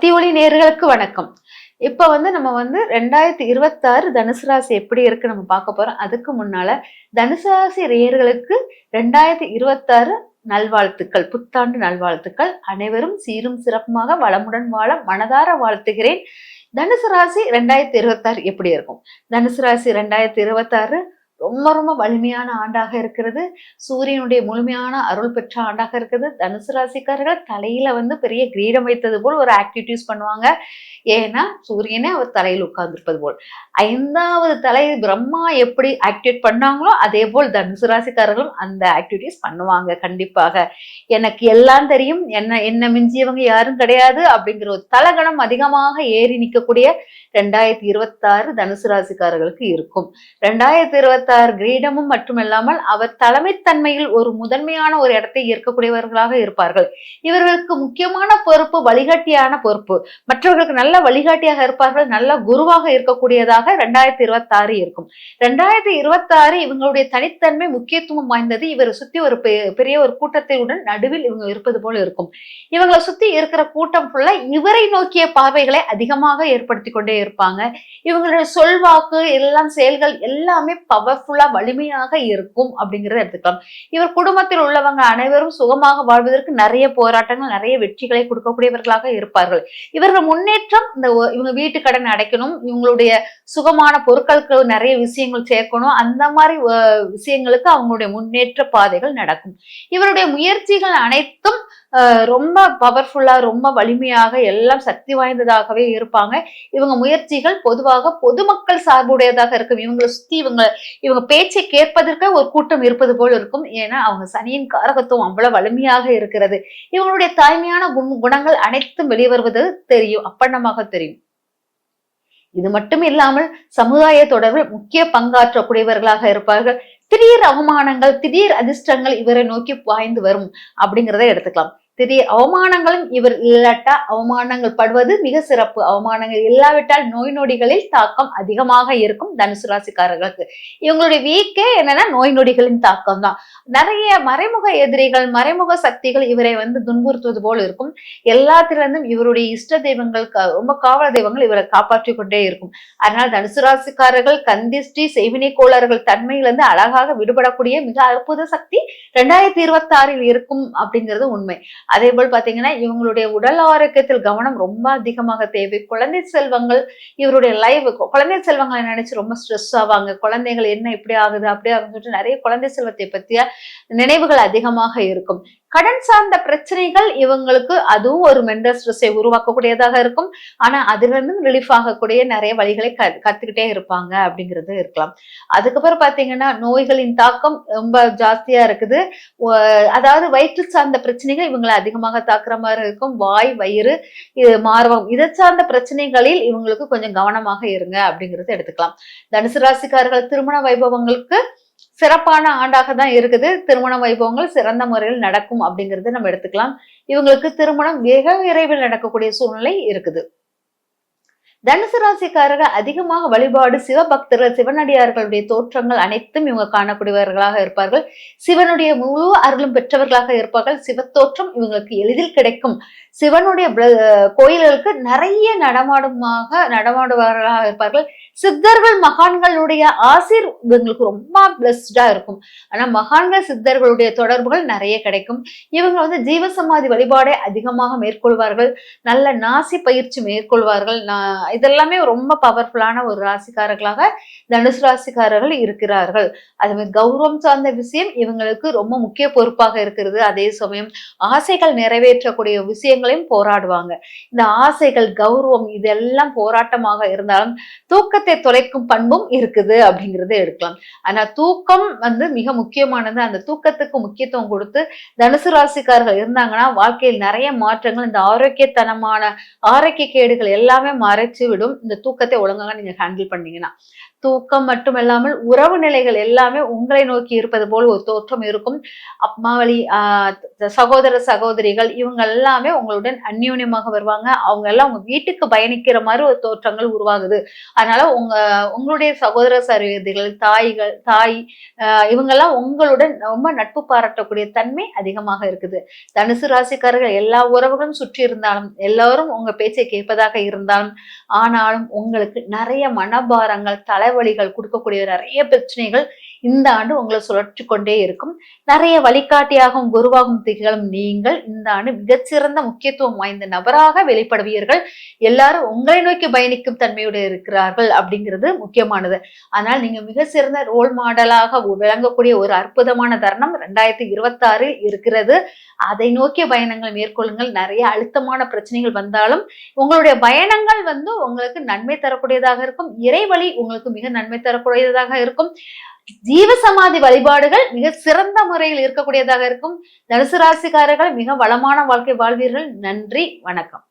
பக்தி ஒளி நேர்களுக்கு வணக்கம். இப்ப வந்து நம்ம வந்து ரெண்டாயிரத்தி இருபத்தாறு தனுசு ராசி எப்படி இருக்கு நம்ம பார்க்க போறோம். அதுக்கு முன்னால தனுசு ராசி நேர்களுக்கு ரெண்டாயிரத்தி இருபத்தாறு நல்வாழ்த்துக்கள் புத்தாண்டு நல்வாழ்த்துக்கள். அனைவரும் சீரும் சிறப்புமாக வளமுடன் வாழ மனதார வாழ்த்துகிறேன். தனுசு ராசி ரெண்டாயிரத்தி இருபத்தாறு எப்படி இருக்கும்? தனுசு ராசி ரெண்டாயிரத்தி இருபத்தாறு ரொம்ப ரொம்ப வலிமையான ஆண்டாக இருக்கிறது. சூரியனுடைய முழுமையான அருள் பெற்ற ஆண்டாக இருக்குது தனுசு ராசிக்காரர்கள் தலையில வந்து பெரிய கிரீடம் வைத்தது போல் ஒரு ஆக்டிவிட்டிஸ் பண்ணுவாங்க. ஏன்னா சூரியனே அவர் தலையில் உட்கார்ந்துருப்பது போல். ஐந்தாவது தலை பிரம்மா எப்படி ஆக்டிவேட் பண்ணாங்களோ அதே போல் தனுசு ராசிக்காரர்களும் அந்த ஆக்டிவிட்டிஸ் பண்ணுவாங்க கண்டிப்பாக. எனக்கு எல்லாம் தெரியும். என்ன என்ன மிஞ்சியவங்க யாரும் கிடையாது அப்படிங்கிற ஒரு தலகணம் அதிகமாக ஏறி நிற்கக்கூடிய ரெண்டாயிரத்தி இருபத்தாறு தனுசு ராசிக்காரர்களுக்கு இருக்கும். ரெண்டாயிரத்தி இருபத்தாறு கிரீடமும் மட்டுமல்லாமல் அவர் தலைமைத்தன்மையில் ஒரு முதன்மையான ஒரு இடத்தை ஏற்கக்கூடியவர்களாக இருப்பார்கள். இவர்களுக்கு முக்கியமான பொறுப்பு வழிகாட்டியான பொறுப்பு. மற்றவர்களுக்கு நல்ல வழிகாட்டியாக இருப்பார்கள் நல்ல குருவாக இருக்கக்கூடியதாக ரெண்டாயிரத்தி இருபத்தாறு இருக்கும். ரெண்டாயிரத்தி இருபத்தாறு இவங்களுடைய தனித்தன்மை முக்கியத்துவம் வாய்ந்தது. இவரை சுத்தி ஒரு பெரிய ஒரு கூட்டத்தினுடன் நடுவில் இவங்க இருப்பது போல இருக்கும். இவங்களை சுத்தி இருக்கிற கூட்டம் ஃபுல்லா இவரை நோக்கிய பார்வைகளை அதிகமாக ஏற்படுத்தி கொண்டே இருப்பாங்க. இவங்களுடைய சொல்வாக்கு எல்லாம் செயல்கள் எல்லாமே பவர் பவர்ஃபுல்லா வலிமையாக இருக்கும் அப்படிங்கிறத எடுத்துக்கலாம். இவர் குடும்பத்தில் உள்ளவங்க அனைவரும் சுகமாக வாழ்வதற்கு நிறைய போராட்டங்கள் நிறைய வெற்றிகளை கொடுக்கக்கூடியவர்களாக இருப்பார்கள். இவர்கள் முன்னேற்றம் இந்த இவங்க வீட்டு கடன் அடைக்கணும் இவங்களுடைய சுகமான பொருட்களுக்கு நிறைய விஷயங்கள் சேர்க்கணும் அந்த மாதிரி விஷயங்களுக்கு அவங்களுடைய முன்னேற்ற பாதைகள் நடக்கும். இவருடைய முயற்சிகள் அனைத்தும் ரொம்ப பவர்ஃபுல்லா ரொம்ப வலிமையாக எல்லாம் சக்தி வாய்ந்ததாகவே இருப்பாங்க. இவங்க முயற்சிகள் பொதுவாக பொதுமக்கள் சார்புடையதாக இருக்கும். இவங்களை சுத்தி இவங்க இவங்க பேச்சை கேட்பதற்கு ஒரு கூட்டம் இருப்பது போல் இருக்கும். ஏன்னா அவங்க சனியின் காரகத்துவம் அவ்வளவு வலிமையாக இருக்கிறது. இவங்களுடைய தாய்மையான குணங்கள் அனைத்தும் வெளிவருவது தெரியும் அப்பண்ணமாக தெரியும். இது மட்டும் இல்லாமல் சமுதாய தொடர்பில் முக்கிய பங்காற்றக்கூடியவர்களாக இருப்பார்கள். திடீர் அவமானங்கள் திடீர் அதிர்ஷ்டங்கள் இவரை நோக்கி பாய்ந்து வரும் அப்படிங்கிறத எடுத்துக்கலாம். சிறிய அவமானங்களும் இவர் இல்லாட்டா அவமானங்கள் படுவது மிக சிறப்பு. அவமானங்கள் இல்லாவிட்டால் நோய் நொடிகளில் தாக்கம் அதிகமாக இருக்கும் தனுசு ராசிக்காரர்களுக்கு. இவங்களுடைய வீக்கே என்னன்னா நோய் நொடிகளின் தாக்கம் தான். நிறைய மறைமுக எதிரிகள் மறைமுக சக்திகள் இவரை வந்து துன்புறுத்துவது போல் இருக்கும். எல்லாத்திலிருந்தும் இவருடைய இஷ்ட தெய்வங்கள் ரொம்ப காவல் தெய்வங்கள் இவரை காப்பாற்றி கொண்டே இருக்கும். அதனால் தனுசு ராசிக்காரர்கள் கந்திஷ்டி செய்வினை கோளர்கள் தன்மையிலிருந்து அழகாக விடுபடக்கூடிய மிக அற்புத சக்தி ரெண்டாயிரத்தி இருபத்தி ஆறில் இருக்கும் அப்படிங்கிறது உண்மை. அதே போல் பாத்தீங்கன்னா இவங்களுடைய உடல் ஆரோக்கியத்தில் கவனம் ரொம்ப அதிகமாக தேவை. குழந்தை செல்வங்கள் இவருடைய லைவ் குழந்தை செல்வங்களை நினைச்சு ரொம்ப ஸ்ட்ரெஸ் ஆவாங்க. குழந்தைகள் என்ன இப்படி ஆகுது அப்படி ஆகுதுன்னு சொல்லிட்டு நிறைய குழந்தை செல்வத்தை பற்றிய நினைவுகள் அதிகமாக இருக்கும். கடன் சார்ந்த பிரச்சனைகள் இவங்களுக்கு அதுவும் ஒரு மென்டல் ஸ்ட்ரெஸ்ஸை உருவாக்கக்கூடியதாக இருக்கும். ஆனா அதுல இருந்து ரிலீஃப் ஆகக்கூடிய நிறைய வழிகளை க கத்துக்கிட்டே இருப்பாங்க அப்படிங்கிறது இருக்கலாம். அதுக்கப்புறம் பாத்தீங்கன்னா நோய்களின் தாக்கம் ரொம்ப ஜாஸ்தியா இருக்குது. அதாவது வயிற்று சார்ந்த பிரச்சனைகள் இவங்களை அதிகமாக தாக்குற மாதிரி இருக்கும். வாய் வயிறு இது மார்பம் இதை சார்ந்த பிரச்சனைகளில் இவங்களுக்கு கொஞ்சம் கவனமாக இருங்க அப்படிங்கிறது எடுத்துக்கலாம். தனுசு ராசிக்காரர்கள் திருமண வைபவங்களுக்கு சிறப்பான ஆண்டாக தான் இருக்குது. திருமண வைபவங்கள் சிறந்த முறையில் நடக்கும் அப்படிங்கிறது நம்ம எடுத்துக்கலாம். இவங்களுக்கு திருமணம் மிக விரைவில் நடக்கக்கூடிய சூழ்நிலை இருக்குது. தனுசு ராசிக்காரர்கள் அதிகமாக வழிபாடு சிவபக்தர்கள் சிவனடியார்களுடைய தோற்றங்கள் அனைத்தும் இவங்க காணக்கூடியவர்களாக இருப்பார்கள். சிவனுடைய முழு அருளும் பெற்றவர்களாக இருப்பார்கள். சிவத்தோற்றம் இவங்களுக்கு எளிதில் கிடைக்கும். சிவனுடைய கோயில்களுக்கு நிறைய நடமாடுமாக நடமாடுபவர்களாக இருப்பார்கள். சித்தர்கள் மகான்களுடைய ஆசிர் இவங்களுக்கு ரொம்ப பிளஸ்டா இருக்கும். ஆனா மகான்கள் சித்தர்களுடைய தொடர்புகள் நிறைய கிடைக்கும். இவங்க வந்து ஜீவசமாதி வழிபாடை அதிகமாக மேற்கொள்வார்கள். நல்ல நாசி பயிற்சி மேற்கொள்வார்கள் இதெல்லாமே ரொம்ப பவர்ஃபுல்லான ஒரு ராசிக்காரர்களாக தனுசு ராசிக்காரர்கள் இருக்கிறார்கள். அது கௌரவம் சார்ந்த விஷயம் இவங்களுக்கு ரொம்ப முக்கிய பொறுப்பாக இருக்கிறது. அதே சமயம் ஆசைகள் நிறைவேற்றக்கூடிய விஷயங்களையும் போராடுவாங்க. இந்த ஆசைகள் கௌரவம் இதெல்லாம் போராட்டமாக இருந்தாலும் தூக்கத்தை தொலைக்கும் பண்பும் இருக்குது அப்படிங்கிறத எடுக்கலாம். ஆனா தூக்கம் வந்து மிக முக்கியமானது. அந்த தூக்கத்துக்கு முக்கியத்துவம் கொடுத்து தனுசு ராசிக்காரர்கள் இருந்தாங்கன்னா வாழ்க்கையில் நிறைய மாற்றங்கள் இந்த ஆரோக்கியத்தனமான ஆரோக்கிய கேடுகள் எல்லாமே மறைச்சு விடும் இந்த தூக்கத்தை ஒழுங்காக நீங்க ஹேண்டில் பண்ணீங்கன்னா. தூக்கம் மட்டுமல்லாமல் உறவு நிலைகள் எல்லாமே உங்களை நோக்கி இருப்பது போல் ஒரு தோற்றம் இருக்கும். அம்மாவளி சகோதர சகோதரிகள் இவங்க எல்லாமே உங்களுடன் அந்யூன்யமாக வருவாங்க. அவங்க எல்லாம் உங்க வீட்டுக்கு பயணிக்கிற மாதிரி ஒரு தோற்றங்கள் உருவாகுது. அதனால உங்க உங்களுடைய சகோதர சகோதரிகள் தாய்கள் தாய் இவங்கெல்லாம் உங்களுடன் ரொம்ப நட்பு பாராட்டக்கூடிய தன்மை அதிகமாக இருக்குது. தனுசு ராசிக்காரர்கள் எல்லா உறவுகளும் சுற்றி இருந்தாலும் எல்லாரும் உங்க பேச்சை கேட்பதாக இருந்தாலும் ஆனாலும் உங்களுக்கு நிறைய மனபாரங்கள் தலை தலைவலிகள் கொடுக்கக்கூடிய நிறைய பிரச்சனைகள் இந்த ஆண்டு உங்களை சுழற்றி கொண்டே இருக்கும். நிறைய வழிகாட்டியாகவும் குருவாகவும் திகழும் நீங்கள் இந்த ஆண்டு மிகச்சிறந்த முக்கியத்துவம் வாய்ந்த நபராக வெளிப்படுவீர்கள். எல்லாரும் உங்களை நோக்கி பயணிக்கும் தன்மையுடைய இருக்கிறார்கள் அப்படிங்கிறது முக்கியமானது. ஆனால் நீங்க மிக சிறந்த ரோல் மாடலாக விளங்கக்கூடிய ஒரு அற்புதமான தருணம் ரெண்டாயிரத்தி இருபத்தி ஆறில் இருக்கிறது. அதை நோக்கிய பயணங்கள் மேற்கொள்ளுங்கள். நிறைய அழுத்தமான பிரச்சனைகள் வந்தாலும் உங்களுடைய பயணங்கள் வந்து உங்களுக்கு நன்மை தரக்கூடியதாக இருக்கும். இறைவழி உங்களுக்கு மிக நன்மை தரக்கூடியதாக இருக்கும். ஜீவ சமாதி வழிபாடுகள் மிக சிறந்த முறையில் இருக்கக்கூடியதாக இருக்கும். தனுசு ராசிக்காரர்கள் மிக வளமான வாழ்க்கை வாழ்வீர்கள். நன்றி. வணக்கம்.